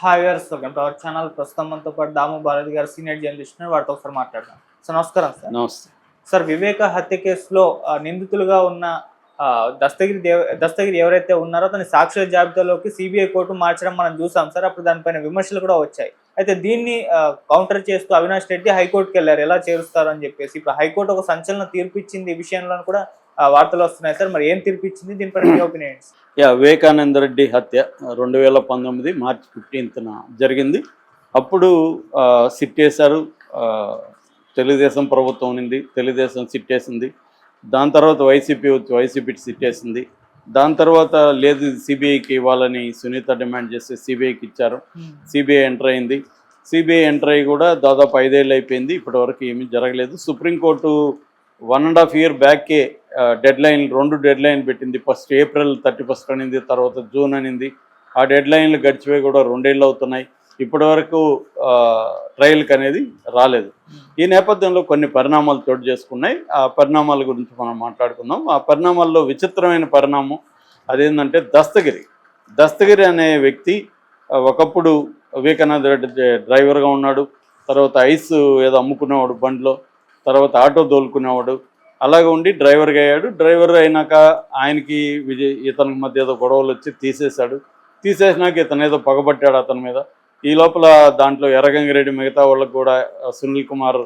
Hi welcome to our channel ప్రస్తుతం మనతో పాటు దాము భారతి గారు సీనియర్ జర్నలిస్ట్. వారితో ఒకసారి మాట్లాడదాం. సార్ నమస్కారం సార్. నమస్తే. సార్ వివేక హత్య కేసులో నిందితులుగా ఉన్న దస్తగిరి దేవ దస్తగిరి ఎవరైతే ఉన్నారో అతని సాక్షుల జాబితాలోకి సిబిఐ కోర్టు మార్చడం మనం చూసాం సార్. అప్పుడు దానిపైన విమర్శలు కూడా వచ్చాయి. అయితే దీన్ని కౌంటర్ చేస్తూ అవినాష్ రెడ్డి హైకోర్టుకి వెళ్ళారు. ఎలా చేరుస్తారు అని చెప్పేసి. ఇప్పుడు హైకోర్టు ఒక సంచలన తీర్పు ఇచ్చింది ఈ విషయంలో కూడా వార్తలు వస్తున్నాయి సార్. మరి ఏం తీర్పు ఇచ్చింది దీనిపైన మీ ఒపీనియన్ యా వివేకానంద రెడ్డి హత్య రెండు వేల పంతొమ్మిది మార్చి ఫిఫ్టీన్త్న జరిగింది. అప్పుడు సిట్ వేశారు ఆ, తెలుగుదేశం ప్రభుత్వం ఉంది తెలుగుదేశం సిట్ వేసింది దాని తర్వాత వైసీపీ వచ్చి వైసీపీ సిట్ వేసింది దాని తర్వాత లేదు సిబిఐకి ఇవ్వాలని సునీత డిమాండ్ చేస్తే సిబిఐకి ఇచ్చారు. సిబిఐ ఎంటర్ అయింది. సిబిఐ ఎంటర్ అయ్యి కూడా దాదాపు ఐదేళ్ళు అయిపోయింది. ఇప్పటివరకు ఏమీ జరగలేదు. Supreme court one and half year బ్యాక్కే deadline రెండు డెడ్ లైన్ పెట్టింది. ఫస్ట్ ఏప్రిల్ థర్టీ ఫస్ట్ అనింది తర్వాత జూన్ అనింది. ఆ డెడ్ లైన్లు గడిచిపోయి కూడా రెండేళ్ళు అవుతున్నాయి. ఇప్పటివరకు ట్రయల్కి అనేది రాలేదు. ఈ నేపథ్యంలో కొన్ని పరిణామాలు చోటు చేసుకున్నాయి. ఆ పరిణామాల గురించి మనం మాట్లాడుకుందాం. ఆ పరిణామాల్లో విచిత్రమైన పరిణామం అదేంటంటే దస్తగిరి. దస్తగిరి అనే వ్యక్తి ఒకప్పుడు వివేకానంద రెడ్డి డ్రైవర్గా ఉన్నాడు. తర్వాత ఐస్ ఏదో అమ్ముకునేవాడు బండిలో. తర్వాత ఆటో దోలుకునేవాడు. అలాగే ఉండి డ్రైవర్గా అయ్యాడు. డ్రైవర్ అయినాక ఆయనకి విజయ్ ఇతనికి మధ్య ఏదో గొడవలు వచ్చి తీసేశాడు. తీసేసినాక ఇతను ఏదో పగబట్టాడు అతని మీద. ఈ లోపల దాంట్లో ఎర్రగంగిరెడ్డి మిగతా వాళ్ళకు కూడా సునీల్ కుమార్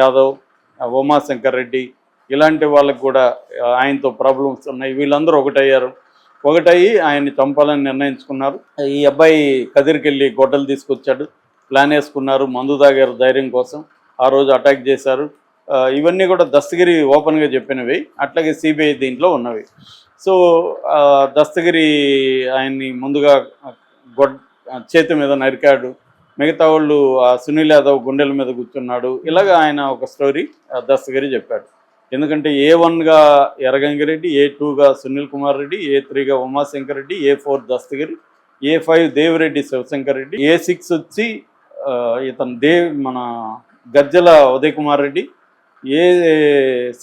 యాదవ్ ఉమాశంకర్ రెడ్డి ఇలాంటి వాళ్ళకు కూడా ఆయనతో ప్రాబ్లమ్స్ ఉన్నాయి. వీళ్ళందరూ ఒకటయ్యారు. ఒకటయ్యి ఆయన్ని చంపాలని నిర్ణయించుకున్నారు. ఈ అబ్బాయి కదిరికెళ్ళి గొడ్డలు తీసుకొచ్చాడు. ప్లాన్ వేసుకున్నారు. మందు తాగారు ధైర్యం కోసం. ఆ రోజు అటాక్ చేశారు. ఇవన్నీ కూడా దస్తగిరి ఓపెన్గా చెప్పినవి. అట్లాగే సిబిఐ దీంట్లో ఉన్నవి. సో దస్తగిరి ఆయన్ని ముందుగా గొడ్ చేతి మీద నరికాడు. మిగతా వాళ్ళు ఆ సునీల్ యాదవ్ గుండెల మీద కూర్చున్నాడు. ఇలాగ ఆయన ఒక స్టోరీ ఆ, దస్తగిరి చెప్పాడు. ఎందుకంటే ఏ వన్గా ఎర్రగంగిరెడ్డి ఏ టూగా Sunil Kumar Reddy A త్రీగా Umashankar Reddy A four Dastagiri A five Devireddy Shivashankar Reddy A six వచ్చి ఇతను దేవ్ మన గజ్జల ఉదయ్ కుమార్ రెడ్డి ఏ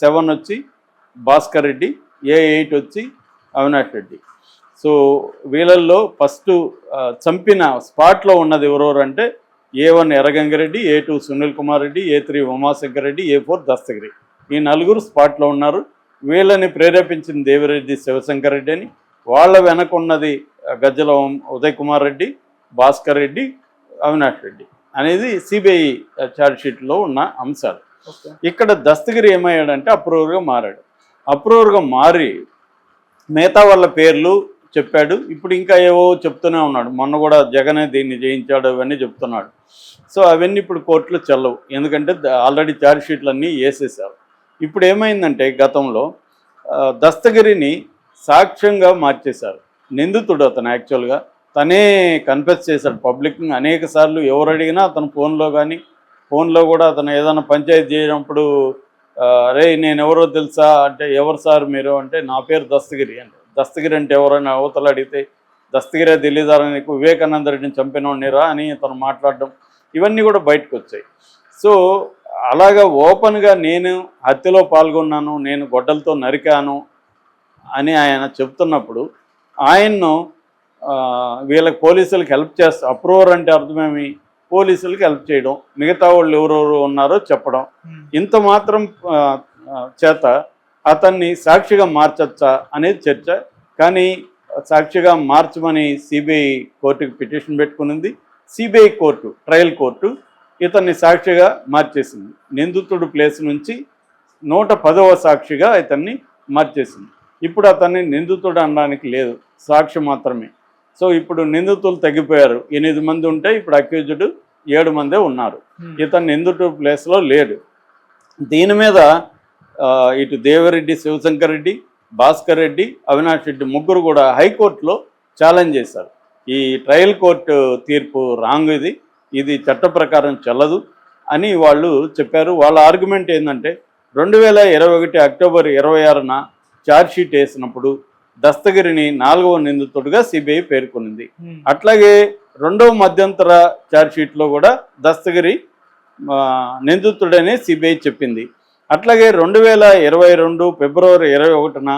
సెవెన్ వచ్చి భాస్కర్ రెడ్డి ఏ ఎయిట్ వచ్చి అవినాష్ రెడ్డి. సో వీళ్ళల్లో ఫస్ట్ చంపిన స్పాట్లో ఉన్నది ఎవరెవరంటే A one Erragangireddy A two Sunil Kumar Reddy A three Umashankar Reddy A four Dastagiri ఈ నలుగురు స్పాట్లో ఉన్నారు. వీళ్ళని ప్రేరేపించిన దేవిరెడ్డి శివశంకర్ రెడ్డి అని. వాళ్ళ వెనకున్నది ఉన్నది గజ్జల ఉదయ్ కుమార్ రెడ్డి భాస్కర్ రెడ్డి అవినాష్ రెడ్డి. అనేది సిబిఐ ఛార్జ్షీట్లో ఉన్న అంశాలు. ఇక్కడ దస్తగిరి ఏమయ్యాడంటే అప్రూవర్గా మారాడు. అప్రూవర్గా మారి మిగతా వాళ్ళ పేర్లు చెప్పాడు. ఇప్పుడు ఇంకా ఏవో చెప్తూనే ఉన్నాడు. మొన్న కూడా జగనే దీన్ని జయించాడు అవన్నీ చెప్తున్నాడు. సో అవన్నీ ఇప్పుడు కోర్టులో చెల్లవు. ఎందుకంటే ఆల్రెడీ ఛార్జ్ షీట్లన్నీ వేసేసారు ఇప్పుడు ఏమైందంటే గతంలో దస్తగిరిని సాక్ష్యంగా మార్చేశారు. నిందితుడు అతను యాక్చువల్గా. తనే కన్ఫెస్ చేశాడు పబ్లిక్ అనేక సార్లు ఎవరు అడిగినా అతను ఫోన్లో కానీ ఫోన్లో కూడా అతను ఏదైనా పంచాయతీ చేయనప్పుడు అరే నేను ఎవరో తెలుసా? అంటే ఎవరు సార్ మీరు? అంటే నా పేరు దస్తగిరి అంటే. దస్తగిరి అంటే ఎవరైనా అవతల అడిగితే దస్తగిరే తెలియదారా నీకు? వివేకానంద రెడ్డిని చంపినోడినిరా అని తను మాట్లాడడం ఇవన్నీ కూడా బయటకు వచ్చాయి సో అలాగా ఓపెన్గా నేను హత్యలో పాల్గొన్నాను నేను గొడ్డలతో నరికాను అని ఆయన చెప్తున్నప్పుడు ఆయన్ను వీళ్ళకి పోలీసులకు హెల్ప్ చేస్తా అప్రూవర్ అంటే అర్థమేమి? పోలీసులకు హెల్ప్ చేయడం మిగతా వాళ్ళు ఎవరెవరు ఉన్నారో చెప్పడం. ఇంత మాత్రం చేత అతన్ని సాక్షిగా మార్చచ్చా అనేది చర్చ. కానీ సాక్షిగా మార్చమని సిబిఐ కోర్టుకి పిటిషన్ పెట్టుకునింది. సిబిఐ కోర్టు ట్రయల్ కోర్టు ఇతన్ని సాక్షిగా మార్చేసింది. నిందితుడు ప్లేస్ నుంచి నూట పదవ సాక్షిగా ఇతన్ని మార్చేసింది. ఇప్పుడు అతన్ని నిందితుడు అనడానికి లేదు. సాక్షి మాత్రమే. సో ఇప్పుడు నిందితులు తగ్గిపోయారు. ఎనిమిది మంది ఉంటే ఇప్పుడు అక్యూజ్డ్ ఏడు మందే ఉన్నారు. ఇతను నిందితుడు ప్లేస్లో లేడు? దీని మీద ఇటు దేవరెడ్డి శివశంకర్ రెడ్డి భాస్కర్ రెడ్డి అవినాష్ రెడ్డి ముగ్గురు కూడా హైకోర్టులో ఛాలెంజ్ చేశారు. ఈ ట్రయల్ కోర్టు తీర్పు రాంగ్ ఇది. ఇది చట్ట ప్రకారం చెల్లదు అని వాళ్ళు చెప్పారు. వాళ్ళ ఆర్గ్యుమెంట్ ఏంటంటే రెండు వేల ఇరవై ఒకటి అక్టోబర్ ఇరవై ఆరున ఛార్జ్షీట్ వేసినప్పుడు దస్తగిరిని నాలుగవ నిందితుడిగా సిబిఐ పేర్కొనింది. అట్లాగే రెండవ మధ్యంతర ఛార్జ్షీట్లో కూడా దస్తగిరి ఆ, నిందితుడని సిబిఐ చెప్పింది. అట్లాగే రెండు వేల ఇరవై రెండు ఫిబ్రవరి ఇరవై ఒకటిన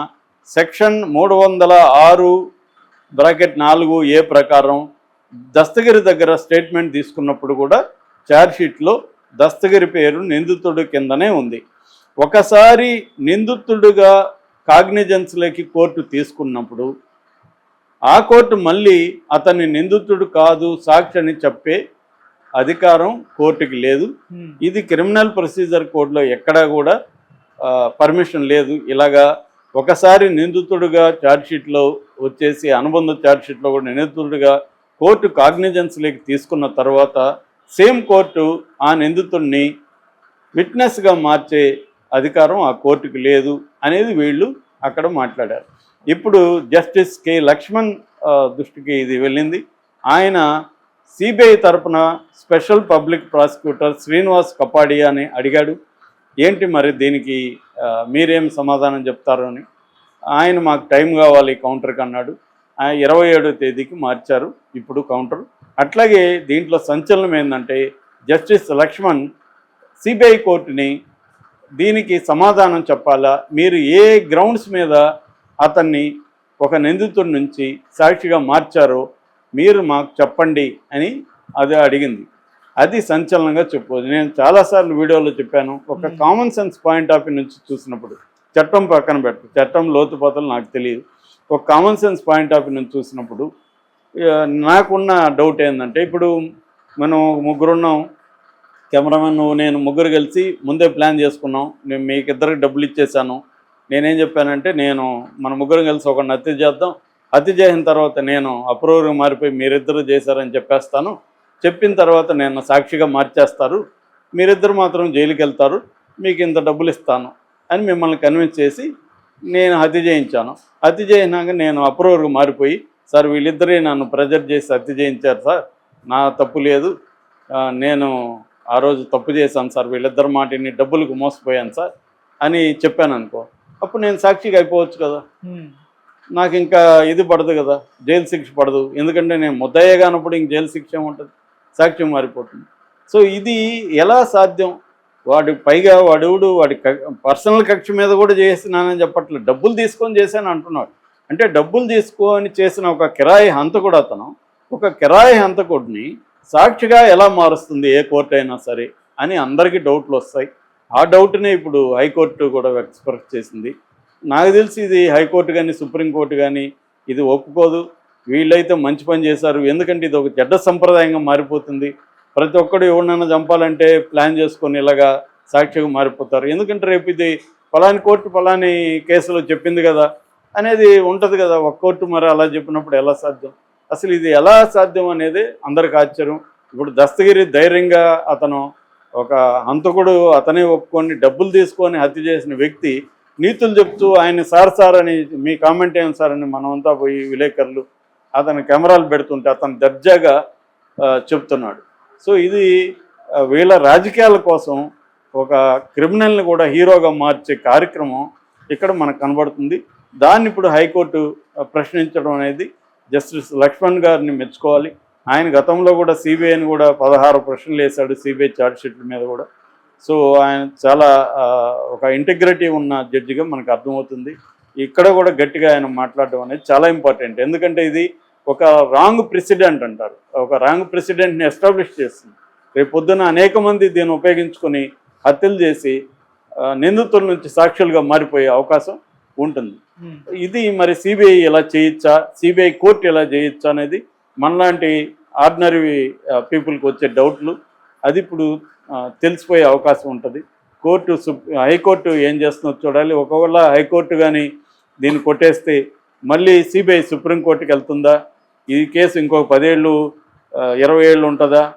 సెక్షన్ మూడు వందల ఆరు బ్రాకెట్ నాలుగు ఏ ప్రకారం దస్తగిరి దగ్గర స్టేట్మెంట్ తీసుకున్నప్పుడు కూడా ఛార్జ్షీట్లో దస్తగిరి పేరు నిందితుడు కిందనే ఉంది. ఒకసారి నిందితుడుగా కాగ్నిజెన్స్లోకి కోర్టు తీసుకున్నప్పుడు ఆ కోర్టు మళ్ళీ అతన్ని నిందితుడు కాదు సాక్షి అని చెప్పే అధికారం కోర్టుకి లేదు. ఇది క్రిమినల్ ప్రొసీజర్ కోడ్లో ఎక్కడా కూడా పర్మిషన్ లేదు. ఇలాగా ఒకసారి నిందితుడుగా ఛార్జ్షీట్లో వచ్చేసి అనుబంధ ఛార్జ్షీట్లో కూడా నిందితుడుగా కోర్టు కాగ్నిజెన్స్లోకి తీసుకున్న తర్వాత సేమ్ కోర్టు ఆ నిందితుడిని విట్నెస్గా మార్చే అధికారం ఆ కోర్టుకు లేదు అనేది వీళ్ళు అక్కడ మాట్లాడారు. ఇప్పుడు జస్టిస్ కె లక్ష్మణ్ దృష్టికి ఇది వెళ్ళింది. ఆయన సిబిఐ తరపున special public prosecutor Srinivas Kapadia అని అడిగాడు. ఏంటి మరి దీనికి మీరేం సమాధానం చెప్తారు అని. ఆయన మాకు టైం కావాలి కౌంటర్కి అన్నాడు ఇరవై ఏడో తేదీకి మార్చారు ఇప్పుడు కౌంటర్. అట్లాగే దీంట్లో సంచలనం ఏంటంటే జస్టిస్ లక్ష్మణ్ సిబిఐ కోర్టుని దీనికి సమాధానం చెప్పాలా? మీరు ఏ గ్రౌండ్స్ మీద అతన్ని ఒక నిందితుడి నుంచి సాక్షిగా మార్చారో మీరు మాకు చెప్పండి అని అది అడిగింది. అది సంచలనంగా చెప్పవచ్చు నేను చాలాసార్లు వీడియోలో చెప్పాను. ఒక. Common sense point of view నుంచి చూసినప్పుడు చట్టం పక్కన పెట్టు చట్టం లోతుపాతలు నాకు తెలియదు. ఒక common sense point of view నుంచి చూసినప్పుడు నాకున్న డౌట్ ఏంటంటే ఇప్పుడు మనం ముగ్గురున్నాం కెమెరామెన్ నువ్వు నేను ముగ్గురు కలిసి ముందే ప్లాన్ చేసుకున్నాం నేను మీకు ఇద్దరికి డబ్బులు ఇచ్చేసాను నేనేం చెప్పానంటే నేను మన ముగ్గురం కలిసి ఒకరిని హత్య చేద్దాం. హత్య చేసిన తర్వాత నేను అప్రూవర్గా మారిపోయి మీరిద్దరు చేశారని చెప్పేస్తాను. చెప్పిన తర్వాత నేను సాక్షిగా మార్చేస్తారు. మీరిద్దరు మాత్రం జైలుకి వెళ్తారు. మీకు ఇంత డబ్బులు ఇస్తాను అని మిమ్మల్ని కన్విన్స్ చేసి నేను హత్య చేయించాను. హత్య చేసినాక నేను అప్రూవర్గా మారిపోయి సార్ వీళ్ళిద్దరే నన్ను ప్రెజర్ చేసి హత్య చేయించారు సార్. నా తప్పు లేదు. నేను ఆ రోజు తప్పు చేశాను సార్. వీళ్ళిద్దరు మాటిని డబ్బులకు మోసపోయాను సార్ అని చెప్పాను అనుకో. అప్పుడు నేను సాక్షిగా అయిపోవచ్చు కదా. నాకు ఇంకా ఇది పడదు కదా. జైలు శిక్ష పడదు. ఎందుకంటే నేను ముద్దయ్య కానప్పుడు ఇంక జైలు శిక్ష ఉంటుంది? సాక్ష్యం మారిపోతుంది. సో ఇది ఎలా సాధ్యం? వాడి పైగా వాడెవడు? వాడి పర్సనల్ కక్ష మీద కూడా చేసినానని చెప్పట్లేదు. డబ్బులు తీసుకొని చేశాను అంటున్నాడు. అంటే డబ్బులు తీసుకొని చేసిన ఒక కిరాయి హంతకుడు అతను ఒక కిరాయి హంతకుడిని సాక్షిగా ఎలా మారుస్తుంది? ఏ కోర్టు అయినా సరే అని అందరికీ డౌట్లు వస్తాయి. ఆ డౌట్నే ఇప్పుడు హైకోర్టు కూడా ఎక్స్ప్రెస్ చేసింది. నాకు తెలిసి ఇది హైకోర్టు కానీ సుప్రీంకోర్టు కానీ ఇది ఒప్పుకోదు. వీళ్ళైతే మంచి పని చేశారు. ఎందుకంటే ఇది ఒక చెడ్డ సంప్రదాయంగా మారిపోతుంది. ప్రతి ఒక్కడు ఎవరినైనా చంపాలంటే ప్లాన్ చేసుకొని ఇలాగా సాక్షిగా మారిపోతారు. ఎందుకంటే రేపు ఇది ఫలాని కోర్టు ఫలాని కేసులో చెప్పింది కదా అనేది ఉంటుంది కదా. ఒక కోర్టు మరి అలా చెప్పినప్పుడు ఎలా సాధ్యం? అసలు ఇది ఎలా సాధ్యం అనేది అందరికి ఆశ్చర్యం. ఇప్పుడు దస్తగిరి ధైర్యంగా అతను ఒక హంతకుడు అతనే ఒప్పుకొని డబ్బులు తీసుకొని హత్య చేసిన వ్యక్తి నీతులు చెప్తూ ఆయన సార్ సార్ అని మీ కామెంట్ ఏం సార్ అని మనమంతా పోయి విలేకరులు అతను కెమెరాలు పెడుతుంటే అతను దర్జాగా చెప్తున్నాడు. సో ఇది వీళ్ళ రాజకీయాల కోసం ఒక క్రిమినల్ని కూడా హీరోగా మార్చే కార్యక్రమం ఇక్కడ మనకు కనబడుతుంది. దాన్ని ఇప్పుడు హైకోర్టు ప్రశ్నించడం అనేది జస్టిస్ లక్ష్మణ్ గారిని మెచ్చుకోవాలి. ఆయన గతంలో కూడా సిబిఐని కూడా పదహారు ప్రశ్నలు వేశాడు సిబిఐ ఛార్జ్షీట్ల మీద కూడా. సో ఆయన చాలా ఒక ఇంటిగ్రిటీ ఉన్న జడ్జిగా మనకు అర్థమవుతుంది. ఇక్కడ కూడా గట్టిగా ఆయన మాట్లాడడం అనేది చాలా ఇంపార్టెంట్ ఎందుకంటే ఇది ఒక రాంగ్ ప్రెసిడెంట్ అంటారు. ఒక రాంగ్ ప్రెసిడెంట్ని ఎస్టాబ్లిష్ చేస్తుంది. రేపు పొద్దున అనేక మంది దీన్ని ఉపయోగించుకొని హత్యలు చేసి నిందితుల నుంచి సాక్షులుగా మారిపోయే అవకాశం ఉంటుంది. ఉమ్. ఇది మరి సిబిఐ ఎలా చేయొచ్చా? సిబిఐ కోర్టు ఎలా చేయొచ్చా అనేది మనలాంటి ఆర్డినరీ పీపుల్కి వచ్చే డౌట్లు అది ఇప్పుడు తెలిసిపోయే అవకాశం ఉంటుంది. కోర్టు హైకోర్టు ఏం చేస్తుందో చూడాలి. ఒకవేళ హైకోర్టు కానీ దీన్ని కొట్టేస్తే మళ్ళీ సిబిఐ సుప్రీంకోర్టుకి వెళ్తుందా? ఈ కేసు ఇంకొక పదేళ్ళు ఇరవై ఏళ్ళు ఉంటుందా?